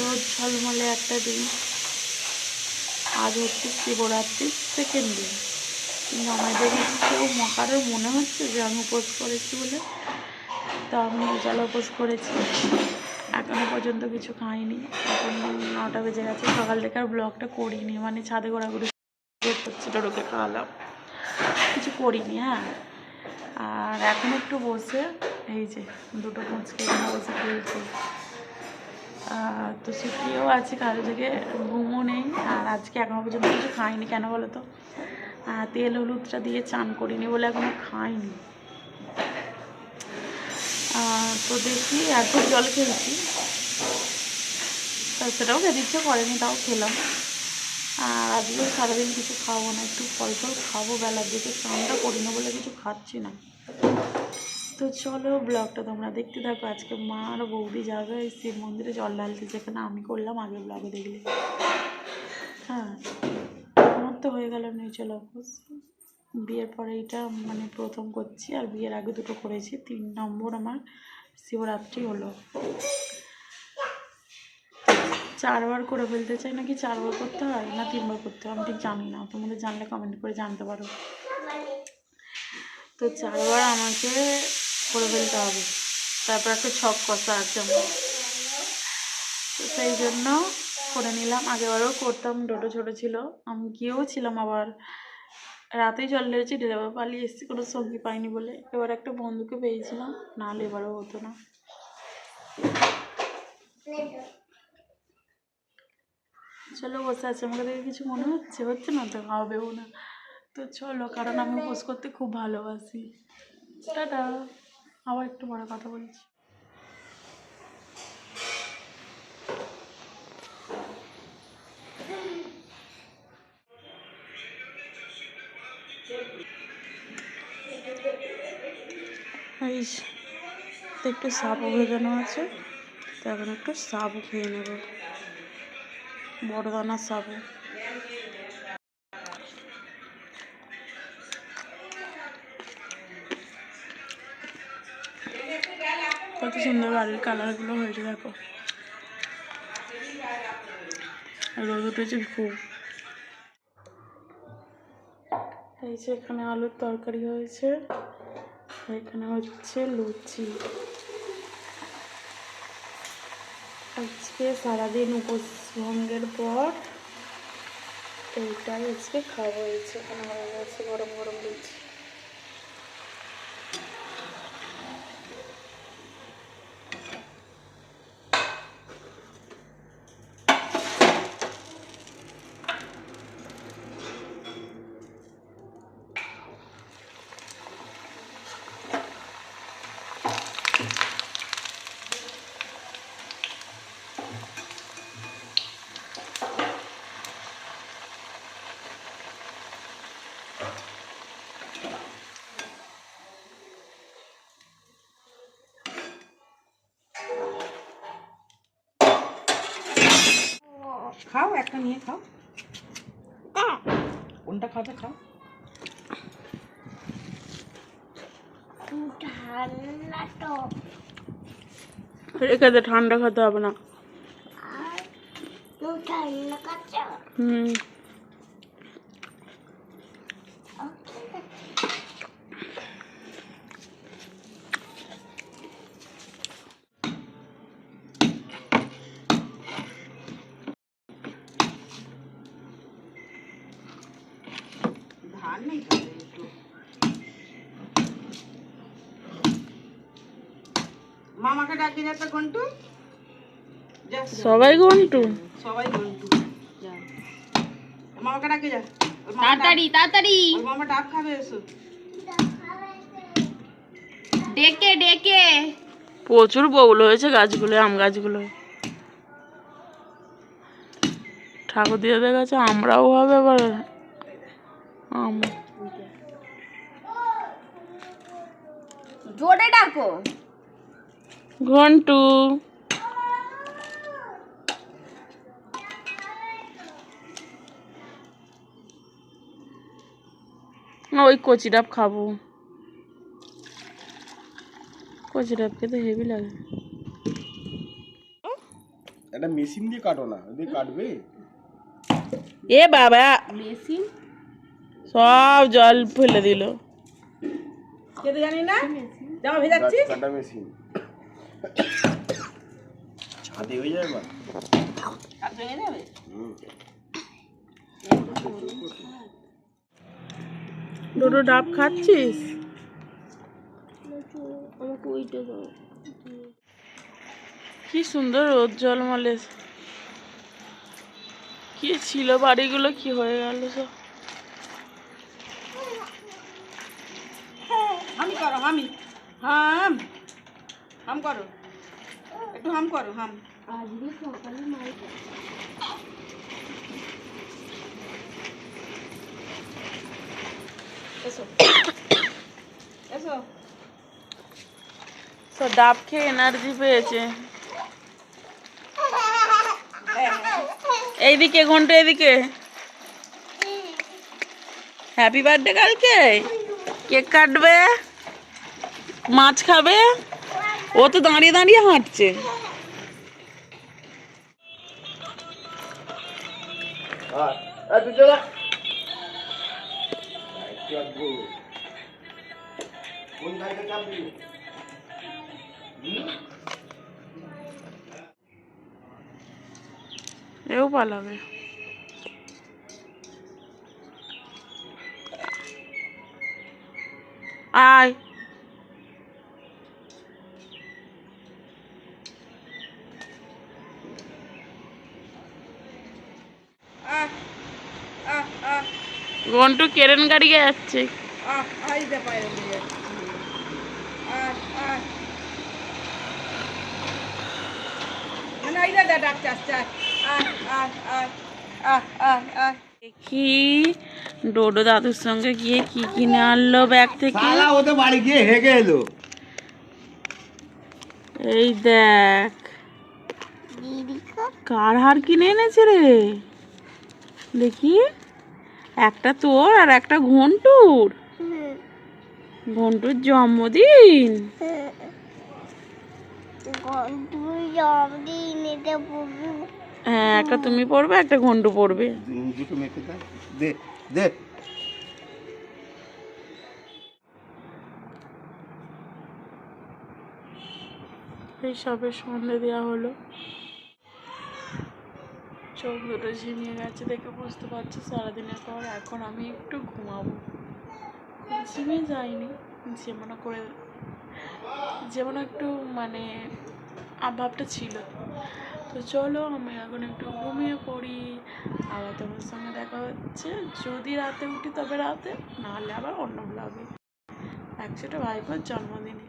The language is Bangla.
রোদ ঝলমলে একটা দিন। আজ হচ্ছে শিবরাত্রির সেকেন্ড দিন। কিন্তু আমাদের কেউ মকারও মনে হচ্ছে যে আমি উপোস করেছি বলে। তো আমি নির্জলা উপোস করেছি। এখনও পর্যন্ত কিছু খাইনি। এখন নটা বেজে গেছে। সকাল থেকে আর ব্লগটা করিনি। মানে ছাদে ঘোরাঘুরি করছি টোটোকে খাওয়ালাম। কিছু করিনি হ্যাঁ। আর এখন একটু বসে এই যে দুটো মুচকে বসে আহ, তো শুকিয়েও আছে কারও থেকে, ঘুমও নেই, আর আজকে এখনও পর্যন্ত কিছু খাইনি, কেন বলো তো? তেল হলুদটা দিয়ে চান করিনি বলে এখনও খাইনি। তো দেখি এত জল খেয়েছি। সেটাও খেতে ইচ্ছে করেনি, তাও খেলাম। আর আজকে সারাদিন কিছু খাব না, একটু ফল ফল খাব, বেলার দিকে চানটা করি না বলে কিছু খাচ্ছি না। তো চলো ব্লগটা তোমরা দেখতে থাকো। আজকে মা আর বৌদি যাবে শিব মন্দিরে জল ঢালতে, যেখানে আমি করলাম, আগে ব্লগে দেখলে। হ্যাঁ আমার তো হয়ে গেল নিচে অফিস বিয়ের পরে এইটা মানে প্রথম করছি, আর বিয়ের আগে দুটো করেছি। তিন নম্বর আমার শিবরাত্রি হলো। চারবার করে ফেলতে চাই, নাকি চারবার করতে হয়, না তিনবার করতে হয়? আমি ঠিক জানি না তোমাদের জানলে কমেন্ট করে জানতে পারো। তো চারবার আমাকে করে ফেলতে হবে। তারপর একটা ছক কষা আছে আমার। তো সেই জন্য করে নিলাম। আগেবারও করতাম ডোটো ছোটো ছিল। আমি গিয়েও ছিলাম আবার। রাতেই জল ঢেলেছি ডেলিভার পালিয়ে এসেছি। কোনো সঙ্গী পাইনি বলে। এবার একটা বন্ধুকে পেয়েছিলাম। নাহলে এবারও হতো না। চলো, বসে আছে। আমাকে দেখে কিছু মনে হচ্ছে। হচ্ছে না তো? হবেও না। তো চলো, কারণ আমি উপোস করতে খুব ভালোবাসি। টাটা। আবার একটু পরে কথা বলছি। একটু সাবু ভেজানো আছে, তো এখন একটু সাবু খেয়ে নেব। বড় দানার সাবু কত সুন্দর বাড়ির কালারগুলো হয়েছে, দেখো। রোদ উঠেছে খুব। এই যে এখানে আলুর তরকারি হয়েছে, এখানে হচ্ছে লুচি। আজকে সারাদিন উপোস ভঙ্গের পর এইটাই আজকে খাওয়া হয়েছে। এখানে হয়ে গেছে গরম গরম লুচি। খাও একটা নিয়ে খাও। কোনটা খাবে খাও। ঠান্ডা তো রেখে দে ঠান্ডা খেতে হবে না। হুম। মামাকে ডাকি যাচ্ছে ঘন্টু? যা, যা। সবাই ঘন্টু। সবাই ঘন্টু। যা। মামাকে ডাকি যা। তাড়াতাড়ি তাড়াতাড়ি। মামা ডাব খাবে এসো। ডেকে ডেকে। প্রচুর বউল হয়েছে গাছগুলো আম গাছগুলো। ঠাকুর দিদাদের কাছে আমরাও হবে আবার আম। জোরে ডাকো। ঘন্টু। না ওই কচি ডাব খাব। কচি ডাব খেতে হেভি লাগে। একটা মেশিন দিয়ে কাটো না দিয়ে কাটবে? এ বাবা। মেশিন? সব জল ফেলে দিল। খেতে জানি না? জামা ভেজাচ্ছিস? কাটা মেশিন। ছাদে হয়ে যাবে। দুটো ডাব খাচ্ছিস? আমাকে ওইটা দাও। কি সুন্দর রোদ জলমলে কি ছিল বাড়িগুলো কি হয়ে গেল সব। হামি করো হামি। হাম। হাম করো। একটু হাম করো, হাম। আজকে সকালে এসো। সব ডাব খেয়ে এনার্জি পেয়েছে। এইদিকে, ঘণ্টা এদিকে হ্যাপি বার্থডে কালকে কেক কাটবে? মাছ খাবে? ও তো দাঁড়িয়ে দাঁড়িয়ে হাঁটছে? এও পালাবে। আয়। আহ কেরেন গাড়ি আহ দেখি ডোডো দাদুর সঙ্গে গিয়ে কি কিনে আনলো ব্যাগ থেকে। ও তো বাড়ি গিয়ে হেগে এলো। এই দেখ। কার হার কিনে এনেছে রে? দেখি। একটা তোর আর একটা ঘন্টুর। ঘন্টুর জন্মদিন। হ্যাঁ একটা তুমি পড়বে একটা ঘন্টু পড়বে। দুটো মেখে দে দে দে। এই সবে সন্ধে দেওয়া হলো। চোখ দুটো ঝিমিয়ে গেছে দেখে বুঝতে পারছি সারাদিনের পর এখন আমি একটু ঘুমাবো। ঝিমে যাইনি যেমনও করে যেমন একটু মানে আভাবটা ছিল। তো চলো আমি এখন একটু ঘুমিয়ে পড়ি, আবার তোমার সঙ্গে দেখা হচ্ছে। যদি রাতে উঠি তবে রাতে, নাহলে আবার অন্য ব্লগে একশোটা ভাইপোর জন্মদিনে।